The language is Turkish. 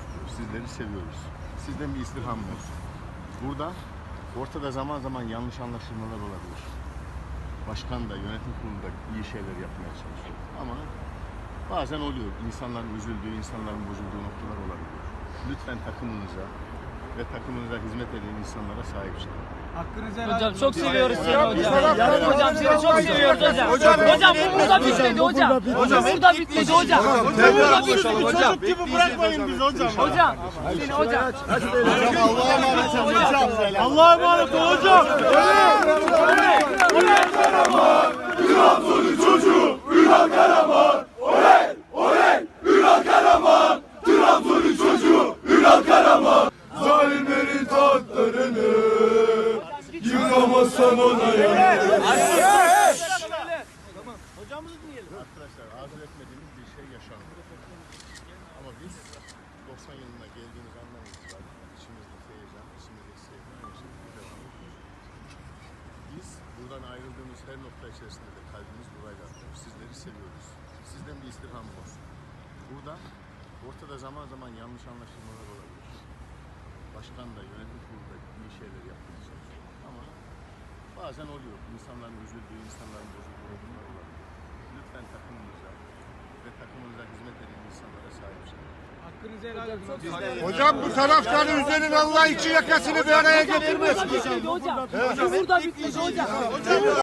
atıyoruz. Sizleri seviyoruz. Sizden bir istirham var. Burada ortada zaman zaman yanlış anlaşılmalar olabilir. Başkan da yönetim kurulunda iyi şeyler yapmaya çalışıyor. Ama bazen oluyor. İnsanların üzüldüğü, insanların bozulduğu noktalar olabiliyor. Lütfen takımınıza ve takımınıza hizmet eden insanlara sahip çıkın. Hakkınızı helal Hocam çok seviyoruz seni hocam. Hocam seni çok seviyoruz hocam. Hocam bu burada bitmedi hocam. Hocam burada bitmedi hocam. Burada bitmedi hocam. Çocuk gibi bırakmayın bizi hocam. Hocam seni hocam. Allah'a emanet olun hocam. Allah'a emanet ol hocam. Zalimlerin tahtlarını yıkamazsan ona Arkadaşlar arzu etmediğimiz bir şey yaşandı. Ama biz 90 yılına geldiğimiz andan itibaren içimizdeki heyecan, içimizdeki sevgi aynı şekilde devam ediyor. Biz buradan ayrıldığımız her nokta içerisinde de kalbimiz burayla atıyor. Sizleri seviyoruz. Sizden bir istirham var. Burada ortada zaman zaman yanlış anlaşılmalar olabilir. Başkan da yönetim kurulu da iyi şeyler yapmaya çalışıyor. Bazen oluyor. İnsanların üzüldüğü, insanların bozulduğu durumlar olabilir. Lütfen takımınıza ve takımınıza hizmet eden insanlara sahip çıkın. Hakkınızı helal edin. Hocam bu taraftarı üzerine Allah iki yakasını bir araya getirmez. Hocam burada bitmedi hocam.